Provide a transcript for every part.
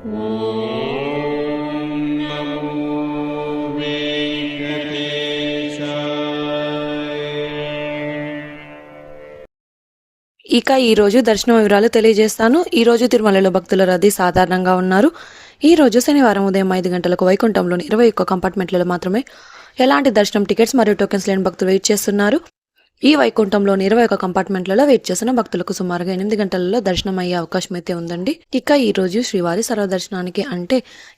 ఇక ఈరోజు దర్శనం వివరాలు తెలియజేస్తాను. ఈరోజు తిరుమలలో భక్తుల రద్దీ సాధారణంగా ఉన్నారు. ఈ రోజు శనివారం ఉదయం ఐదు గంటలకు వైకుంఠంలోని ఇరవై ఒక్క కంపార్ట్మెంట్లలో మాత్రమే ఎలాంటి దర్శనం టికెట్స్ మరియు టోకెన్స్ లేని భక్తులు వెయిట్ చేస్తున్నారు. ఈ వైకుంఠంలోని ఇరవై ఒక కంపార్ట్మెంట్లలో వెయిట్ చేసిన భక్తులకు సుమారుగా ఎనిమిది గంటలలో దర్శనం అయ్యే అవకాశం అయితే ఉందండి. ఇక ఈ రోజు శ్రీవారి సర్వదర్శనానికి అంటే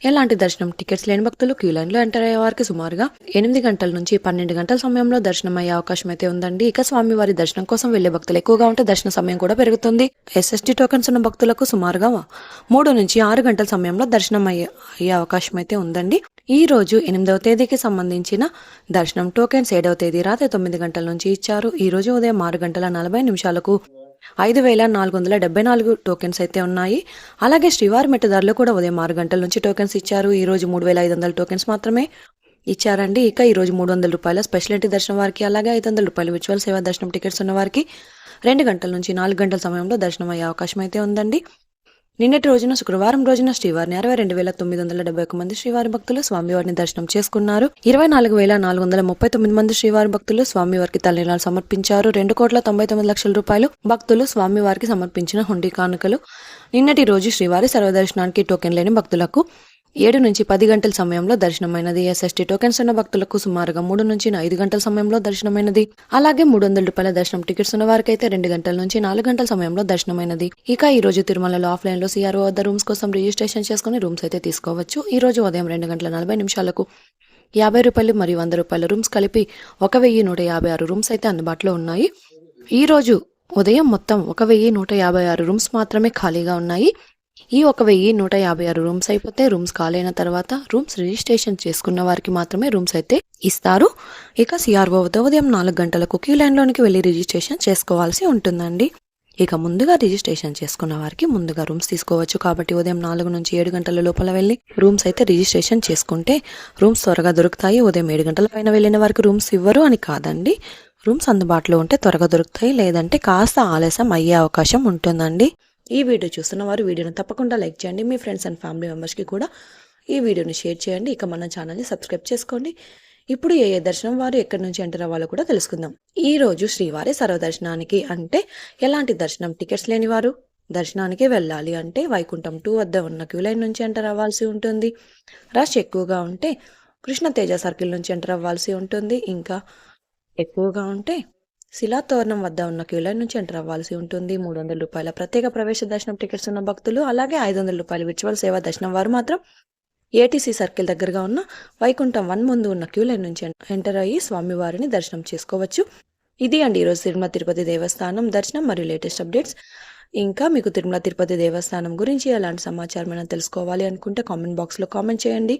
ఎలాంటి దర్శనం? టికెట్స్ లేని భక్తులు క్యూ లైన్లో ఎంటర్ అయ్యే వారికి సుమారుగా ఎనిమిది గంటల నుంచి పన్నెండు గంటల సమయంలో దర్శనం అయ్యే అవకాశం అయితే ఉందండి. ఇక స్వామివారి దర్శనం కోసం వెళ్ళే భక్తులు ఎక్కువగా ఉంటే దర్శన సమయం కూడా పెరుగుతుంది. ఎస్ఎస్టీ టోకెన్స్ ఉన్న భక్తులకు సుమారుగా మూడు నుంచి ఆరు గంటల సమయంలో దర్శనం అయ్యే అయ్యే అవకాశం అయితే ఉందండి. ఈరోజు ఎనిమిదవ తేదీకి సంబంధించిన దర్శనం టోకెన్స్ ఏడవ తేదీ రాత్రి తొమ్మిది గంటల నుంచి ఇచ్చారు. ఈ రోజు ఉదయం ఆరు గంటల నలభై నిమిషాలకు ఐదు వేల నాలుగు వందల డెబ్బై నాలుగు టోకెన్స్ అయితే ఉన్నాయి. అలాగే శ్రీవారి మెట్టదారులు కూడా ఉదయం ఆరు గంటల నుంచి టోకెన్స్ ఇచ్చారు. ఈ రోజు మూడు వేల ఐదు వందల టోకెన్స్ మాత్రమే ఇచ్చారండి. ఇక ఈ రోజు మూడు వందల రూపాయల స్పెషాలిటీ దర్శనం వారికి అలాగే ఐదు వందల రూపాయల విచువల్ సేవా దర్శనం టికెట్స్ ఉన్న వారికి రెండు గంటల నుంచి నాలుగు గంటల సమయంలో దర్శనం అయ్యే అవకాశం అయితే ఉందండి. నిన్నటి రోజున శుక్రవారం రోజున శ్రీవారిని అరవై రెండు వేల తొమ్మిది వందల డెబ్బై ఒక మంది శ్రీవారి భక్తులు స్వామివారిని దర్శనం చేసుకున్నారు. ఇరవై నాలుగు వేల నాలుగు వందల ముప్పై తొమ్మిది మంది శ్రీవారి భక్తులు స్వామివారికి తల్లినాలు సమర్పించారు. రెండు కోట్ల తొంభై తొమ్మిది లక్షల రూపాయలు భక్తులు స్వామివారికి సమర్పించిన హుండీ కానుకలు. నిన్నటి రోజు శ్రీవారి సర్వదర్శనానికి టోకెన్ లేని భక్తులకు ఏడు నుంచి పది గంటల సమయంలో దర్శనమైనది. ఎస్ఎస్టీ టోకెన్స్ ఉన్న భక్తులకు సుమారుగా మూడు నుంచి ఐదు గంటల సమయంలో దర్శనమైనది. అలాగే మూడు వందల రూపాయల దర్శనం టికెట్స్ ఉన్న వారికి అయితే రెండు గంటల నుంచి నాలుగు గంటల సమయంలో దర్శనమైనది. ఇక ఈ రోజు తిరుమలలో ఆఫ్లైన్లో సిఆర్ఓ వద్ద రూమ్స్ కోసం రిజిస్ట్రేషన్ చేసుకుని రూమ్స్ అయితే తీసుకోవచ్చు. ఈ రోజు ఉదయం రెండు గంటల నలభై నిమిషాలకు యాభై రూపాయలు మరియు వంద రూపాయల రూమ్స్ కలిపి ఒక వెయ్యి నూట యాభై ఆరు రూమ్స్ అయితే అందుబాటులో ఉన్నాయి. ఈ రోజు ఉదయం మొత్తం ఒక వెయ్యి నూట యాభై ఆరు రూమ్స్ మాత్రమే ఖాళీగా ఉన్నాయి. ఈ ఒక వెయ్యి నూట యాభై ఆరు రూమ్స్ అయిపోతే రూమ్స్ ఖాళీ అయిన తర్వాత రూమ్స్ రిజిస్ట్రేషన్ చేసుకున్న వారికి మాత్రమే రూమ్స్ అయితే ఇస్తారు. ఇక సిఆర్ఓ ఉదయం నాలుగు గంటలకు క్యూ లైన్లోనికి వెళ్ళి రిజిస్ట్రేషన్ చేసుకోవాల్సి ఉంటుందండి. ఇక ముందుగా రిజిస్ట్రేషన్ చేసుకున్న వారికి ముందుగా రూమ్స్ తీసుకోవచ్చు. కాబట్టి ఉదయం నాలుగు నుంచి ఏడు గంటల లోపల వెళ్ళి రూమ్స్ అయితే రిజిస్ట్రేషన్ చేసుకుంటే రూమ్స్ త్వరగా దొరుకుతాయి. ఉదయం ఏడు గంటల పైన వెళ్ళిన వారికి రూమ్స్ ఇవ్వరు అని కాదండి. రూమ్స్ అందుబాటులో ఉంటే త్వరగా దొరుకుతాయి. లేదంటే కాస్త ఆలస్యం అయ్యే అవకాశం ఉంటుందండి. ఈ వీడియో చూస్తున్న వారు వీడియోని తప్పకుండా లైక్ చేయండి. మీ ఫ్రెండ్స్ అండ్ ఫ్యామిలీ మెంబర్స్కి కూడా ఈ వీడియోని షేర్ చేయండి. ఇక మన ఛానల్ని సబ్స్క్రైబ్ చేసుకోండి. ఇప్పుడు ఏ ఏ దర్శనం వారు ఎక్కడి నుంచి ఎంటర్ అవ్వాలో కూడా తెలుసుకుందాం. ఈ రోజు శ్రీవారి సర్వదర్శనానికి అంటే ఎలాంటి దర్శనం టికెట్స్ లేని వారు దర్శనానికి వెళ్ళాలి అంటే వైకుంఠం టూ వద్ద ఉన్న క్యూ లైన్ నుంచి ఎంటర్ అవ్వాల్సి ఉంటుంది. రష్ ఎక్కువగా ఉంటే కృష్ణ తేజ సర్కిల్ నుంచి ఎంటర్ అవ్వాల్సి ఉంటుంది. ఇంకా ఎక్కువగా ఉంటే శిలాతోరణం వద్ద ఉన్న క్యూ లైన్ నుంచి ఎంటర్ అవ్వాల్సి ఉంటుంది. మూడు వందల రూపాయల ప్రత్యేక ప్రవేశ దర్శనం టికెట్స్ ఉన్న భక్తులు అలాగే ఐదు వందల రూపాయల విర్చువల్ సేవా దర్శనం వారు మాత్రం ఏటీసీ సర్కిల్ దగ్గరగా ఉన్న వైకుంఠం వన్ ముందు ఉన్న క్యూ లైన్ నుంచి ఎంటర్ అయ్యి స్వామివారిని దర్శనం చేసుకోవచ్చు. ఇది అండి ఈరోజు తిరుమల తిరుపతి దేవస్థానం దర్శనం మరియు లేటెస్ట్ అప్డేట్స్. ఇంకా మీకు తిరుమల తిరుపతి దేవస్థానం గురించి ఎలాంటి సమాచారం అయినా తెలుసుకోవాలి అనుకుంటే కామెంట్ బాక్స్లో కామెంట్ చేయండి.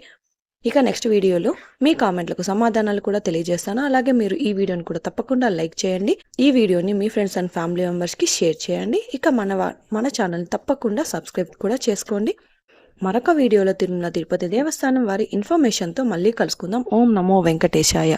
ఇక నెక్స్ట్ వీడియోలో మీ కామెంట్లకు సమాధానాలు కూడా తెలియజేస్తాను. అలాగే మీరు ఈ వీడియోని కూడా తప్పకుండా లైక్ చేయండి. ఈ వీడియోని మీ ఫ్రెండ్స్ అండ్ ఫ్యామిలీ మెంబర్స్కి షేర్ చేయండి. ఇక మన వా- మన ఛానల్ని తప్పకుండా సబ్స్క్రైబ్ కూడా చేసుకోండి. మరొక వీడియోలో తిరుమల తిరుపతి దేవస్థానం వారి ఇన్ఫర్మేషన్తో మళ్ళీ కలుసుకుందాం. ఓం నమో వెంకటేశాయ.